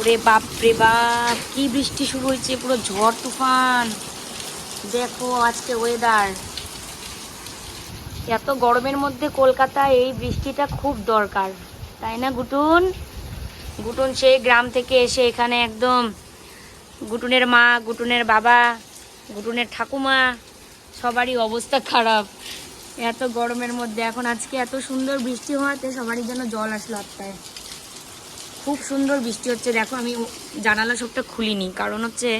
ওরে বাপ রে বাপ, কি বৃষ্টি শুরু হয়েছে, পুরো ঝড় তুফান। দেখো আজকে ওয়েদার এত গরমের মধ্যে কলকাতায় এই বৃষ্টিটা খুব দরকার, তাই না গুটুন? গুটুন সেই গ্রাম থেকে এসে এখানে একদম গুটুনের মা, গুটুনের বাবা, গুটুনের ঠাকুমা, সবারই অবস্থা খারাপ। এত গরমের মধ্যে, এখন আজকে এত সুন্দর বৃষ্টি হওয়াতে সবারই যেন জল আসলো আত্মায় খুব সুন্দর বৃষ্টি হচ্ছে। দেখো, আমি জানালা সবটা খুলিনি। কারণ হচ্ছে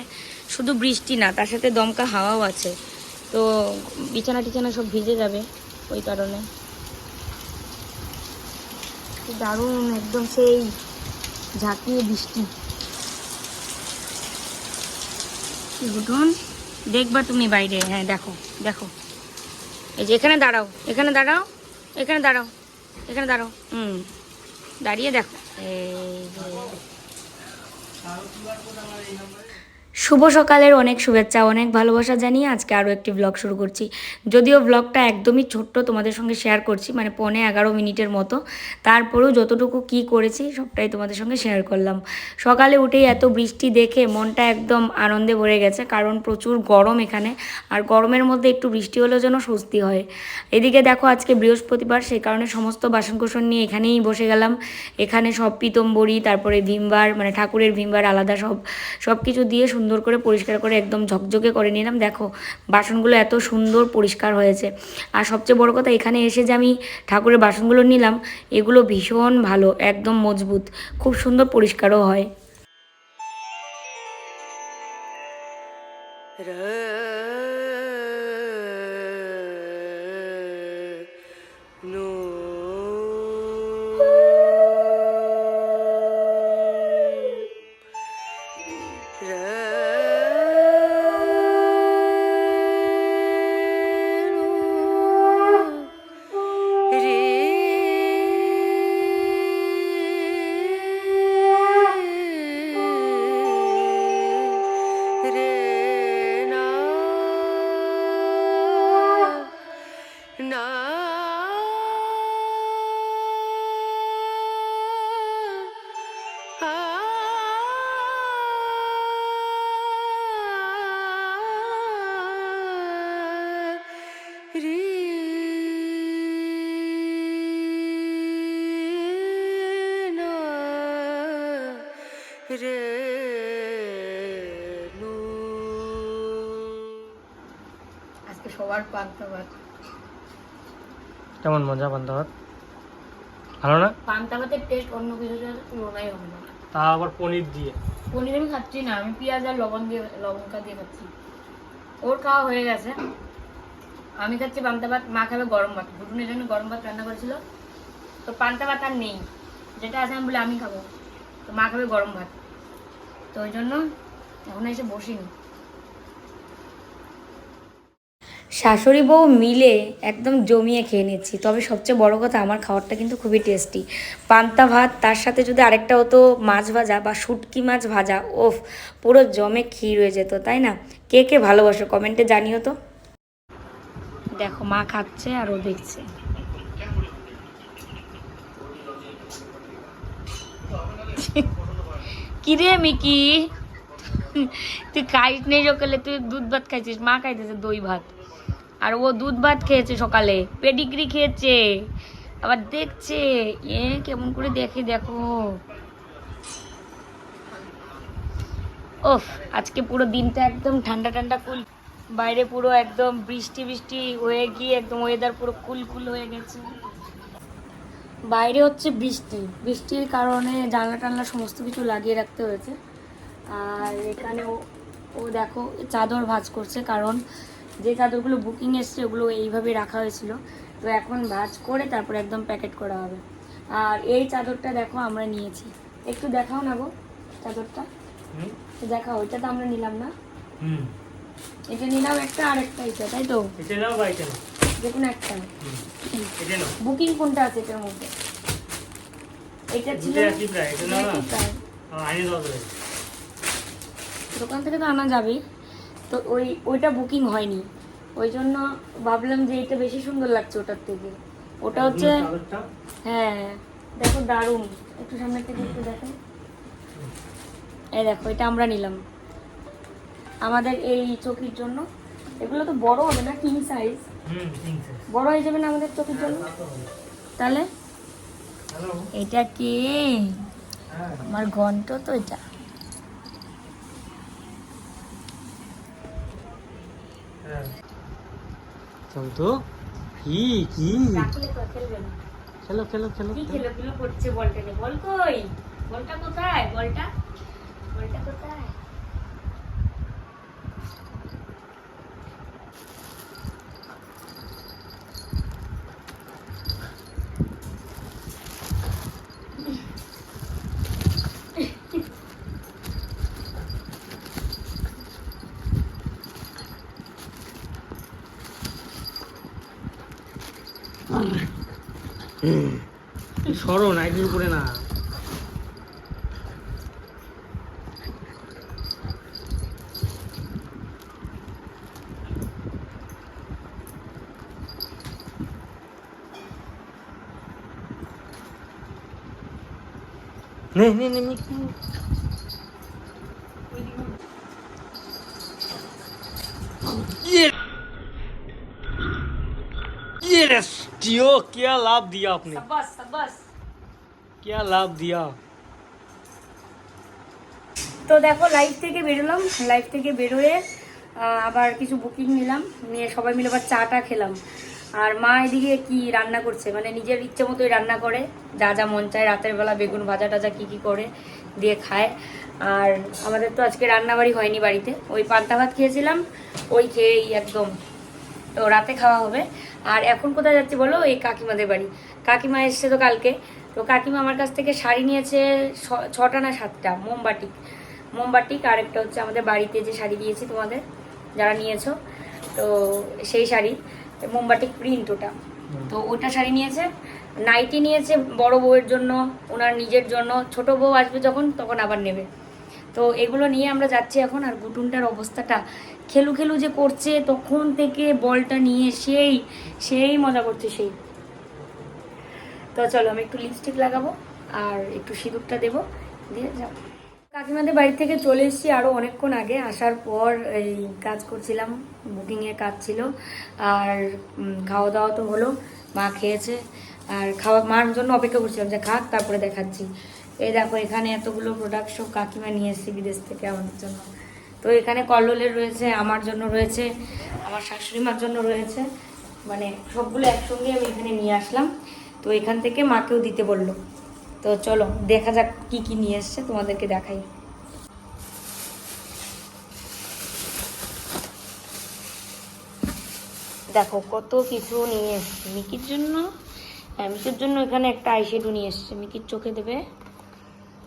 শুধু বৃষ্টি না, তার সাথে দমকা হাওয়াও আছে। তো বিছানা টিছানা সব ভিজে যাবে ওই কারণে। দারুণ, একদম সেই ঝাঁকিয়ে বৃষ্টি। ঘটুন দেখবা তুমি বাইরে। হ্যাঁ দেখো দেখো। এই যে, এখানে দাঁড়াও এখানে দাঁড়াও এখানে দাঁড়াও এখানে দাঁড়াও। হুম। দাঁড়িয়ে দেখো এই। শুভ সকালের অনেক শুভেচ্ছা, অনেক ভালোবাসা জানিয়ে আজকে আরও একটি ব্লগ শুরু করছি। যদিও ব্লগটা একদমই ছোট্ট তোমাদের সঙ্গে শেয়ার করছি মানে পৌনে এগারো মিনিটের মতো। তারপরেও যতটুকু কি করেছি সবটাই তোমাদের সঙ্গে শেয়ার করলাম। সকালে উঠেই এত বৃষ্টি দেখে মনটা একদম আনন্দে ভরে গেছে, কারণ প্রচুর গরম এখানে। আর গরমের মধ্যে একটু বৃষ্টি হলেও যেন স্বস্তি হয়। এদিকে দেখো আজকে বৃহস্পতিবার, সেই কারণে সমস্ত বাসনকোসন নিয়ে এখানেই বসে গেলাম। এখানে সব পিতম্বরী, তারপরে ভিমবার মানে ঠাকুরের ভিমবার আলাদা সব। সব কিছু দিয়ে সুন্দর করে পরিষ্কার করে একদম ঝকঝকে করে নিলাম। দেখো, বাসনগুলো এত সুন্দর পরিষ্কার হয়েছে। আর সবচেয়ে বড় কথা এখানে এসে যে আমি ঠাকুরের বাসনগুলো নিলাম, এগুলো ভীষণ ভালো, একদম মজবুত, খুব সুন্দর পরিষ্কারও হয়। আজকে সবার পান্তা ভাত কেমন মজা পান্তা ভাত ভালো না? পান্তা ভাতের টেস্ট অন্য কিছু হবে না। তা আবার পনির দিয়ে। পনির আমি খাচ্ছি না আমি পেঁয়াজ আর লবণ দিয়ে লবঙ্কা দিয়ে খাচ্ছি। ওর খাওয়া হয়ে গেছে। আমি খাচ্ছি পান্তা ভাত মা খাবে গরম ভাত। ঘুটুনের জন্য গরম ভাত রান্না করেছিল। তো পান্তা ভাত আর নেই। যেটা আছে আমি বলে আমি খাব। তো মা খাবে গরম ভাত। তো ওই জন্য এখন এসে বসিনি। শাশুড়ি বউ মিলে একদম জমিয়ে খেয়ে নিচ্ছি। তবে সবচেয়ে বড় কথা আমার খাবারটা কিন্তু খুবই টেস্টি। পান্তা ভাত তার সাথে যদি আরেকটা হতো মাছ ভাজা বা শুটকি মাছ ভাজা ওফ পুরো জমে ক্ষীর হয়ে যেত তাই না? কে কে ভালোবাসো কমেন্টে জানিও তো। দেখো মা খাচ্ছে আর ও দেখছে। কিরে মিকি? তুই খাইস নেই সকালে? তুই দুধ ভাত খাইছিস? মা খাইতেছে দই ভাত। আর ও দুধ ভাত খেয়েছে সকালে। পেডিগ্রি খেয়েছে। আবার দেখছে। এ, কেমন করে দেখে দেখো। ওফ, আজকে পুরো দিনটা একদম ঠান্ডা ঠান্ডা কুল। বাইরে পুরো একদম বৃষ্টি বৃষ্টি হয়ে গিয়ে একদম ওয়েদার পুরো কুল কুল হয়ে গেছে। বাইরে হচ্ছে বৃষ্টি। বৃষ্টির কারণে জানলা টানলা সমস্ত কিছু লাগিয়ে রাখতে হয়েছে। আর এখানে ও দেখো চাদর ভাজ করছে কারণ যে চাদরগুলো বুকিং এসছে ওগুলো এইভাবে রাখা হয়েছিল। তো এখন ভাঁজ করে তারপর একদম প্যাকেট করা হবে। আর এই চাদরটা দেখো আমরা নিয়েছি। একটু দেখাও না গো চাদরটা। দেখাও ওইটা তো আমরা নিলাম না। এটা নিলাম একটা আর একটা এটা তাই তো? এটা নাও বা এটা নাও। যে কোনো একটা বুকিং কোনটা আছে এটার মধ্যে? এটা ছিল দোকান থেকে তো আনা যাবে। তো ওই ওইটা বুকিং হয়নি। ওই জন্য ভাবলাম যে এটা বেশি সুন্দর লাগছে ওটার থেকে। ওটা হচ্ছে হ্যাঁ দেখো দারুণ। একটু সামনে থেকে একটু দেখো এই দেখো এটা আমরা নিলাম। আমাদের এই চকির জন্য। এগুলো তো বড় হবে না কিং সাইজ বড় হয়ে যাবে না আমাদের চকির জন্য? তাহলে? এটা কে? আমার ঘন্ট তো এটা। হ্যাঁ তো কি কি? খেলো খেলো খেলো। কি খেলো খেলো করছে বলটা নিয়ে। বল কই? বলটা কোথায়? বলটা? বলটা কোথায়? সরো নাইটের উপরে না নে নে নে নে ये यस जियो क्या लाभ दिया आपने সাবাস সাবাস क्या लाभ दिया তো দেখো লাইভ থেকে বেরোলাম লাইভ থেকে বেরোয়ে আহ, আবার কিছু বুকিং নিলাম নিয়ে সবাই মিলে আবার চাটা খেলাম আর মা এদিকে কি রান্না করছে মানে নিজের ইচ্ছে মতোই রান্না করে যা যা মন চায় রাতের বেলা বেগুন ভাজা টাজা কী কী করে দিয়ে খায় আর আমাদের তো আজকে রান্নাবাড়ি হয়নি বাড়িতে ওই পান্তা ভাত খেয়েছিলাম ওই খেয়েই একদম তো রাতে খাওয়া হবে আর এখন কোথায় যাচ্ছি বলো এই কাকিমাদের বাড়ি কাকিমা এসছে তো কালকে তো কাকিমা আমার কাছ থেকে শাড়ি নিয়েছে ছটা না সাতটা মোমবাটিক মোমবাটিক আর একটা হচ্ছে আমাদের বাড়িতে যে শাড়ি দিয়েছি তোমাদের যারা নিয়েছো তো সেই শাড়ি মোমবাটিক প্রিন্ট ওটা। তো ওটা শাড়ি নিয়েছে নাইটি নিয়েছে বড় বউয়ের জন্য ওনার নিজের জন্য ছোট বউ আসবে যখন তখন আবার নেবে। তো এগুলো নিয়ে আমরা যাচ্ছি এখন আর গুটুনটার অবস্থাটা খেলু খেলু যে করছে তখন থেকে বলটা নিয়ে সেই সেই মজা করছে সেই। তো চলো, আমি একটু লিপস্টিক লাগাবো আর একটু সিঁদুরটা দেবো। দিয়ে যাও। কাকিমাদের বাড়ি থেকে চলে এসেছি আরও অনেকক্ষণ আগে। আসার পর এই কাজ করছিলাম বুকিংয়ের কাজ ছিল। আর খাওয়া দাওয়া তো হলো, মা খেয়েছে। আর খাওয়া, মার জন্য অপেক্ষা করছিলাম, যে খাক, তারপরে দেখাচ্ছি। এই দেখো, এখানে এতগুলো প্রোডাক্ট সব কাকিমা নিয়ে এসেছি বিদেশ থেকে আমাদের জন্য। তো এখানে কল্লোলের রয়েছে, আমার জন্য রয়েছে, আমার শাশুড়ি মার জন্য রয়েছে। মানে সবগুলো একসঙ্গে আমি এখানে নিয়ে আসলাম। তো এখান থেকে মাকেও দিতে বলল। তো চলো, দেখা যাক কি কি নিয়ে এসছে, তোমাদেরকে দেখাই। দেখো, কত কিছু নিয়ে এসছে। মিকির জন্য হ্যাঁ মিকির জন্য এখানে একটা আইশ্যাডো নিয়ে এসছে। মিকির চোখে দেবে।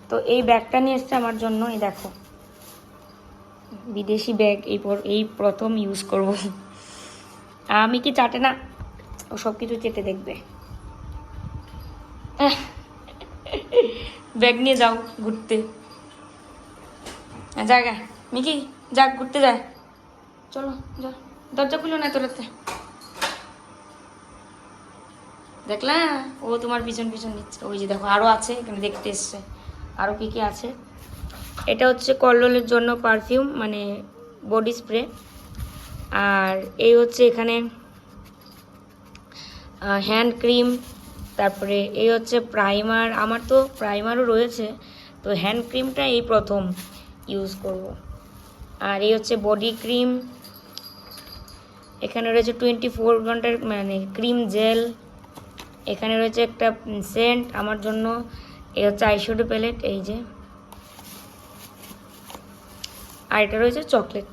তো এই ব্যাগটা নিয়ে এসছে আমার জন্য, এই দেখো। বিদেশি ব্যাগ, এই পর- এই প্রথম ইউজ করব। আমি কি চাটে না, ও সব কিছু চেটে দেখবে। ব্যাগ নিয়ে যাও ঘুরতে। হ্যাঁ, জায়গা। মিকি যাক ঘুরতে যায় চলো যা। দরজা খুলো না তোরাতে। দেখলা? ও তোমার পিছন পিছন নিচ্ছে। ওই যে দেখো আরও আছে এখানে দেখতে এসছে। আরও কি কি আছে? এটা হচ্ছে কল্লোলের জন্য পারফিউম মানে বডি স্প্রে আর এই হচ্ছে এখানে হ্যান্ড ক্রিম তারপরে এই হচ্ছে প্রাইমার আমার তো প্রাইমারও রয়েছে, তো হ্যান্ড ক্রিমটা এই প্রথম ইউজ করব। আর এই হচ্ছে বডি ক্রিম এখানে রয়েছে টোয়েন্টি ফোর ঘণ্টার মানে ক্রিম জেল এখানে রয়েছে একটা সেন্ট আমার জন্য এই হচ্ছে আইশ্যাডো প্যালেট, এই যে। আর এটা রয়েছে চকলেট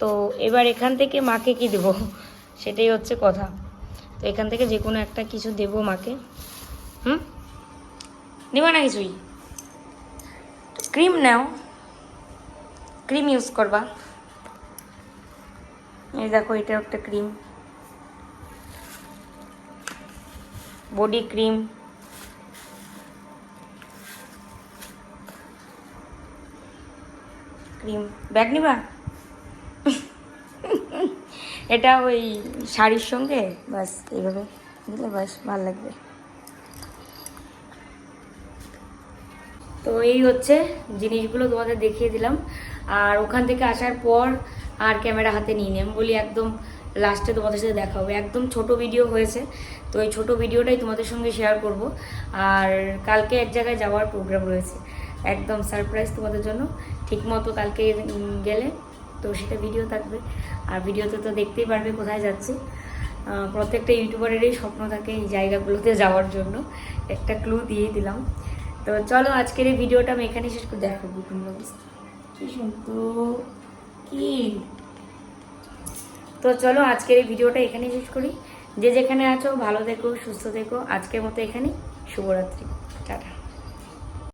তো এবার এখান থেকে মাকে কি দেবো, সেটাই হচ্ছে কথা। তো এখান থেকে যে কোনো একটা কিছু দেবো মাকে। হুম? নেবা না কিছুই। ক্রিম নাও। ক্রিম ইউজ করবা। এই দেখো এটা একটা cream. Body cream. Cream. Bag নিবা? এটা ওই শাড়ির সঙ্গে? বাস, এইভাবে দিলে বাস, ভালো লাগবে। তো এই হচ্ছে জিনিসগুলো তোমাদের দেখিয়ে দিলাম। আর ওখান থেকে আসার পর আর ক্যামেরা হাতে নিয়ে নিই বলি একদম লাস্টে তোমাদের সাথে দেখা হবে। একদম ছোট ভিডিও হয়েছে। তো এই ছোট ভিডিওটাই তোমাদের সঙ্গে শেয়ার করব। আর কালকে এক জায়গায় যাওয়ার প্রোগ্রাম রয়েছে। একদম সারপ্রাইজ তোমাদের জন্য। ঠিকমতো কালকে গেলে তো সেটা ভিডিও থাকবে। আর ভিডিওতে তো দেখতেই পারবে কোথায় যাচ্ছে। প্রত্যেকটা ইউটিউবারেরই স্বপ্ন থাকে এই জায়গাগুলোতে যাওয়ার জন্য। একটা ক্লু দিয়ে দিলাম। তো চলো আজকের এই ভিডিওটা আমি এখানে শেষ করে। দেখো অবস্থা কি সুন্দর। কি? তো চলো আজকের এই ভিডিওটা এখানেই শেষ করি। যে যেখানে আছো, ভালো দেখো সুস্থ দেখো আজকের মতো এখানেই। শুভরাত্রি। টাটা।